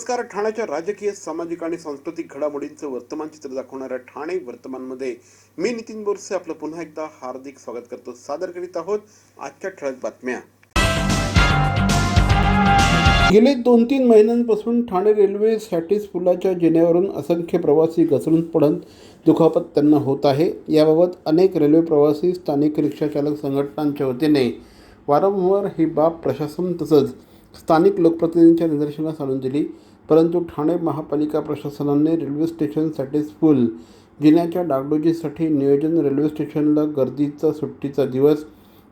नमस्कार ठाण्याच्या राजकीय सामाजिक आणि सांस्कृतिक घडामोडींचं वर्तमान चित्र दाखवणाऱ्या ठाणे वर्तमानमध्ये मी नितीन बोरसे आपलं पुन्हा एकदा हार्दिक स्वागत करतो. सादर करीत आहोत आजच्या ठळक बातम्या. गेले दोन तीन महिन्यांपासून ठाणे रेल्वे सॅटिस पुलाच्या जिन्यावरून असंख्य प्रवासी घसरून पडत दुखापत त्यांना होत आहे. याबाबत अनेक रेल्वे प्रवासी स्थानिक रिक्षाचालक संघटनांच्या वतीने वारंवार ही बाब प्रशासन तसंच स्थानिक लोकप्रतिनिधींच्या निदर्शनास आणून दिली. परंतु ठाणे महापालिका प्रशासनाने रेल्वे स्टेशनसाठीच फुल जिन्याच्या डागडुजीसाठी नियोजन रेल्वे स्टेशनला गर्दीचा सुट्टीचा दिवस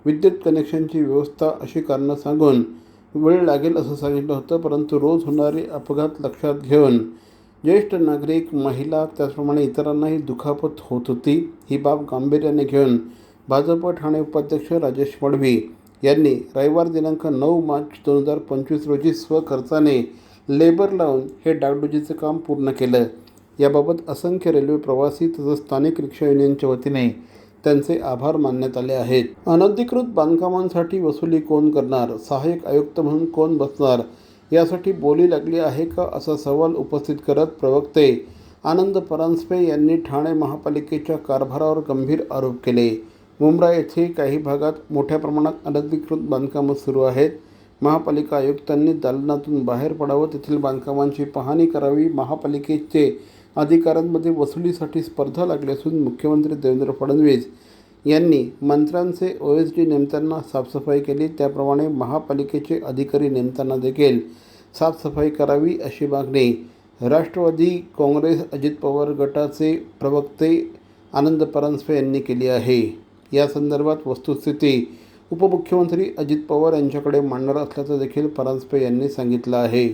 विद्युत कनेक्शनची व्यवस्था अशी कारणं सांगून वेळ लागेल असं सांगितलं होतं परंतु रोज होणारे अपघात लक्षात घेऊन ज्येष्ठ नागरिक महिला त्याचप्रमाणे इतरांनाही दुखापत होत होती ही बाब गांभीर्याने घेऊन भाजप ठाणे उपाध्यक्ष राजेश मडवी यांनी रविवार दिनांक नऊ मार्च दोन हजार पंचवीस रोजी स्वखर्चाने लेबर लावून हे डागडुजीचं काम पूर्ण केलं. याबाबत असंख्य रेल्वे प्रवासी तसंच स्थानिक रिक्षा युनियनच्या वतीने त्यांचे आभार मानण्यात आले आहेत. अनधिकृत बांधकामांसाठी वसुली कोण करणार? सहाय्यक आयुक्त म्हणून कोण बसणार? यासाठी बोली लागली आहे का असा सवाल उपस्थित करत प्रवक्ते आनंद परांजपे यांनी ठाणे महापालिकेच्या कारभारावर गंभीर आरोप केले. मुंब्रा येथे काही भागात मोठ्या प्रमाणात अनधिकृत बांधकामं सुरू आहेत. महापालिका आयुक्तांनी दालनातून बाहेर पडावं तेथील बांधकामांची पाहणी करावी. महापालिकेचे अधिकाऱ्यांमध्ये वसुलीसाठी स्पर्धा लागली असून मुख्यमंत्री देवेंद्र फडणवीस यांनी मंत्र्यांचे ओ एस डी नेमताना साफसफाई केली. त्याप्रमाणे महापालिकेचे अधिकारी नेमताना देखील साफसफाई करावी अशी मागणी राष्ट्रवादी काँग्रेस अजित पवार गटाचे प्रवक्ते आनंद परांजपे यांनी केली आहे. या संदर्भात वस्तुस्थिती उपमुख्यमंत्री अजित पवार यांच्याकडे मांडणार असल्याचं देखील परांजपे यांनी सांगितलं आहे.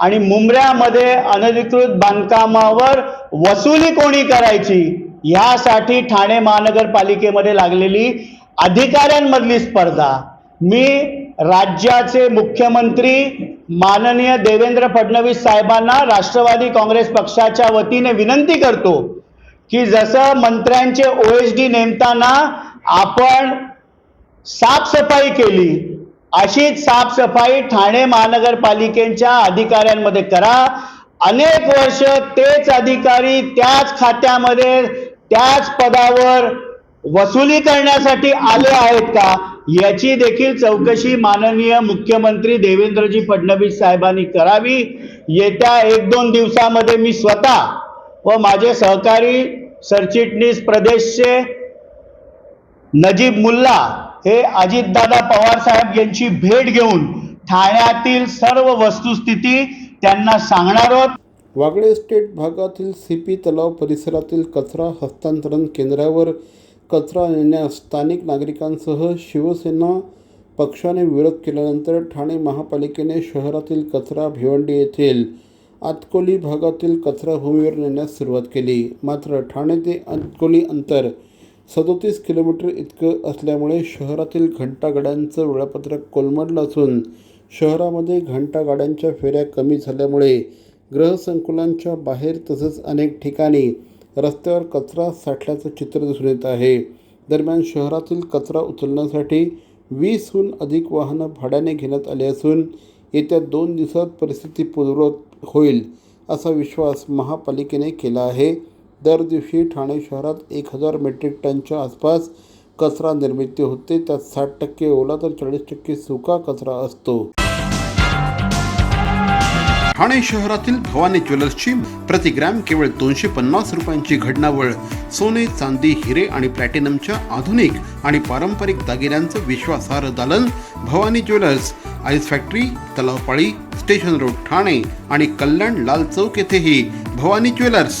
आणि मुंबऱ्यामध्ये अनधिकृत बांधकामावर वसुली कोणी करायची? यासाठी ठाणे महानगरपालिकेमध्ये लागलेली अधिकाऱ्यांमधली स्पर्धा. मी राज्याचे मुख्यमंत्री माननीय देवेंद्र फडणवीस साहेबांना राष्ट्रवादी काँग्रेस पक्षाच्या वतीने विनंती करतो की जसं मंत्र्यांचे ओ एस डी नेमताना आपण साफसफाई केली. अशीच साफसफाई ठाणे महानगरपालिकेच्या अधिकाऱ्यांमध्ये करा. अनेक वर्ष तेच अधिकारी त्याच खात्यामध्ये त्याच पदावर वसुली करण्यासाठी आले आहेत का? याची देखील चौकशी माननीय मुख्यमंत्री देवेंद्रजी फडणवीस साहेबांनी करावी. येत्या एक दोन दिवसामध्ये मी स्वतः व माझे सहकारी सरचिटणीस प्रदेशचे नजीब मुल्ला हे अजितदादा पवार साहेब यांची भेट घेऊन ठाण्यातील सर्व वस्तुस्थिती त्यांना सांगणार आहोत. वागळे स्टेट भागातील सीपी तलाव परिसरातील कचरा हस्तांतरण केंद्रावर कचरा नेण्यास स्थानिक नागरिकांसह शिवसेना पक्षाने विरोध केल्यानंतर ठाणे महापालिकेने शहरातील कचरा भिवंडी येथील आतकोली भागातील कचरा भूमीवर नेण्यास सुरुवात केली. मात्र ठाणे ते आतकोली अंतर सदोतीस किलोमीटर इतकं असल्यामुळे शहरातील घंटागाड्यांचं वेळापत्रक कोलमडलं असून शहरामध्ये घंटागाड्यांच्या फेऱ्या कमी झाल्यामुळे ग्रहसंकुलांच्या बाहेर तसंच अनेक ठिकाणी रस्त्यावर कचरा साठल्याचं चित्र दिसून येत आहे. दरम्यान शहरातील कचरा उचलण्यासाठी वीसहून अधिक वाहनं भाड्याने घेण्यात आली असून येत्या दोन दिवसात परिस्थिती पूर्ववत होईल असा विश्वास महापालिकेने केला आहे. दर दिवशी ठाणे शहरात एक हजार मेट्रिक टनच्या आसपास कचरा निर्मिती होते. त्यात साठ टक्के ओला तर चाळीस टक्के सुका कचरा असतो. ठाणे शहरातील भवानी ज्वेलर्सची प्रतिग्रॅम केवळ दोनशे पन्नास रुपयांची घडणावळ. सोने चांदी हिरे आणि प्लॅटिनमच्या आधुनिक आणि पारंपरिक दागिन्यांचं विश्वासार्ह दालन Bhavani jewellers ice factory Talavpali station road Thane आणि कल्याण लाल चौक येथेही Bhavani jewellers.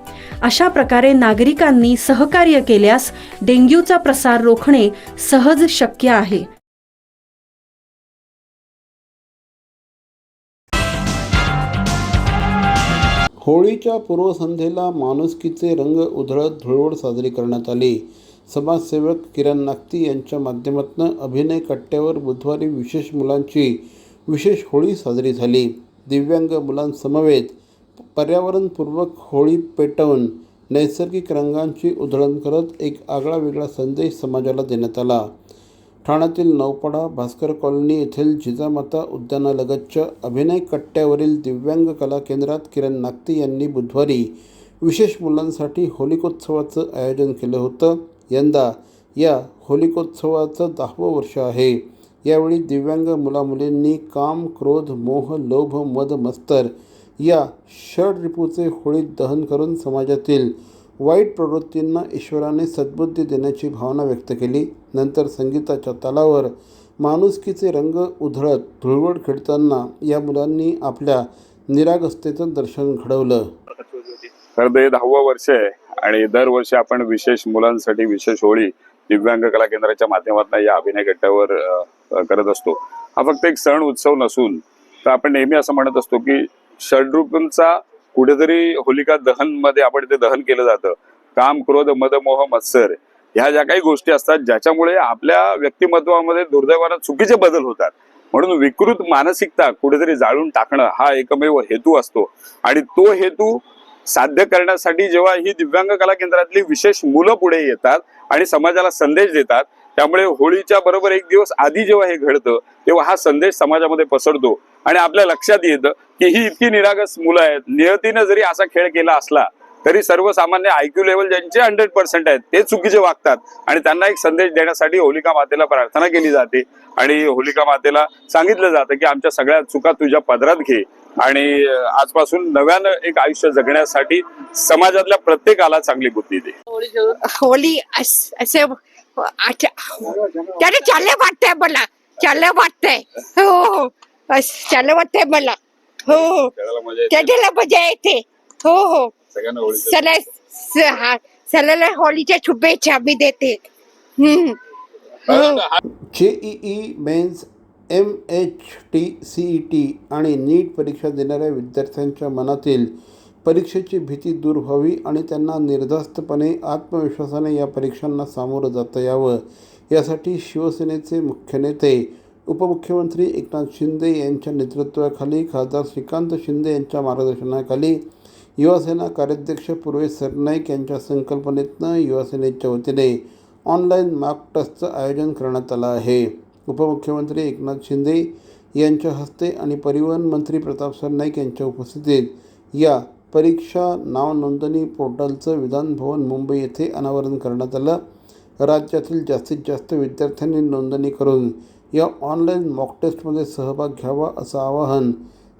अशा प्रकारे नागरिकांनी सहकार्य केल्यास डेंग्यूचा प्रसार रोखणे सहज शक्य आहे. होळीच्या पूर्वसंध्येला माणुसकीचे रंग उधळत धुळवड साजरी करण्यात आली. समाजसेवक किरण नागती यांच्या माध्यमातून अभिनय कट्ट्यावर बुधवारी विशेष मुलांची विशेष होळी साजरी झाली. दिव्यांग मुलांसमवेत पर्यावरणपूर्वक होळी पेटवून नैसर्गिक रंगांची उधळण करत एक आगळा वेगळा संदेश समाजाला देण्यात आला. ठाण्यातील नौपाडा भास्कर कॉलनी येथील जिजामाता उद्यानालगतच्या अभिनय कट्ट्यावरील दिव्यांग कला केंद्रात किरण नागती यांनी बुधवारी विशेष मुलांसाठी होलिकोत्सवाचं आयोजन केलं होतं. यंदा या होलिकोत्सवाचं दहावं वर्ष आहे. यावेळी दिव्यांग मुलामुलींनी काम क्रोध मोह लोभ मद मस्तर या षड रिपूचे होळीत दहन करून समाजातील वाईट प्रवृत्तींना ईश्वराने सद्बुद्धी देण्याची भावना व्यक्त केली. नंतर संगीताच्या तालावर माणुसकीचे रंग उधळत धुळवड खेळताना या मुलांनी आपल्या निरागसतेचं दर्शन घडवलं. तर ते दहावं वर्ष आहे आणि दरवर्षी आपण विशेष मुलांसाठी विशेष होळी दिव्यांग कला केंद्राच्या माध्यमातून या अभिनय गटावर करत असतो. हा फक्त एक सण उत्सव नसून तर आपण नेहमी असं म्हणत असतो की षड्रूपांचा कुठेतरी होलिका दहनमध्ये आपण ते दहन केलं जातं. काम क्रोध मदमोह मत्सर ह्या ज्या काही गोष्टी असतात ज्याच्यामुळे आपल्या व्यक्तिमत्वामध्ये दुर्दैवानं चुकीचे बदल होतात. म्हणून विकृत मानसिकता कुठेतरी जाळून टाकणं हा एकमेव हेतू असतो. आणि तो हेतू साध्य करण्यासाठी जेव्हा ही दिव्यांग कला केंद्रातली विशेष मुलं पुढे येतात आणि समाजाला संदेश देतात त्यामुळे होळीच्या बरोबर एक दिवस आधी जेव्हा हे घडतं तेव्हा हा संदेश समाजामध्ये पसरतो. आणि आपल्या लक्षात येतं की ही इतकी निरागस मुलं आहेत. नियतीनं जरी असा खेळ केला असला तरी सर्वसामान्य आयक्यू लेवल ज्यांचे हंड्रेड पर्सेंट आहेत ते चुकीचे वागतात. आणि त्यांना एक संदेश देण्यासाठी होलिका मातेला प्रार्थना केली जाते. आणि होलिका मातेला सांगितलं जातं की आमच्या सगळ्या चुका तुझ्या पदरात घे. आणि आजपासून नव्यानं एक आयुष्य जगण्यासाठी समाजातल्या प्रत्येकाला चांगली बुद्धी दे. होली असे त्याने चालले वाटतंय मला. चालले वाटतंय. हो. हो. वाटतंय मला. हो हो. खेळायला मजा येते. त्याच्याला मजा येते. हो हो. सगळ्यांना होळीच्या सगळ्याला होलीच्या शुभेच्छा मी देते. हम्म. JEE mains M H T C E T आणि नीट परीक्षा देणाऱ्या विद्यार्थ्यांच्या मनातील परीक्षेची भीती दूर व्हावी आणि त्यांना निर्धास्तपणे आत्मविश्वासाने या परीक्षांना सामोरं जाता यावं. यासाठी शिवसेनेचे मुख्य नेते उपमुख्यमंत्री एकनाथ शिंदे यांच्या नेतृत्वाखाली खासदार श्रीकांत शिंदे यांच्या मार्गदर्शनाखाली युवासेना कार्याध्यक्ष पूर्वेश सरनाईक यांच्या संकल्पनेतनं युवासेनेच्या वतीने ऑनलाईन मॉक आयोजन करण्यात आलं आहे. उपमुख्यमंत्री एकनाथ शिंदे यांच्या हस्ते आणि परिवहन मंत्री प्रताप सरनाईक यांच्या उपस्थितीत या परीक्षा नाव नोंदणी पोर्टलचं विधानभवन मुंबई येथे अनावरण करण्यात आलं. राज्यातील जास्तीत जास्त विद्यार्थ्यांनी नोंदणी करून या ऑनलाईन मॉक टेस्टमध्ये सहभाग घ्यावा असं आवाहन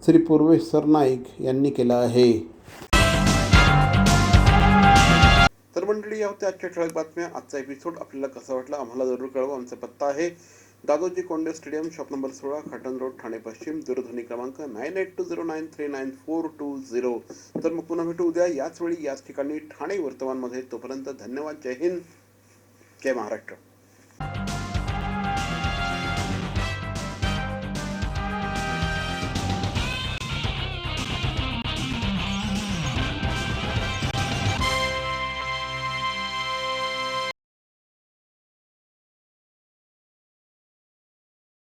श्री पूर्वेश सरनाईक यांनी केलं आहे. तर मंडळी या होत्या आजच्या ठळक बातम्या. आजचा एपिसोड आपल्याला कसा वाटला आम्हाला जरूर कळवा. आमचा पत्ता आहे Dadoji Konde stadium shop number सोळा खटन रोड ठाणे पश्चिम दूरध्वनी क्रमांक nine eight two zero nine three nine four two zero. तर मग पुन्हा भेटू उद्या. याच वेळी याच ठिकाणी ठाणे वर्तमानमध्ये. तोपर्यंत धन्यवाद. जय हिंद. जय महाराष्ट्र.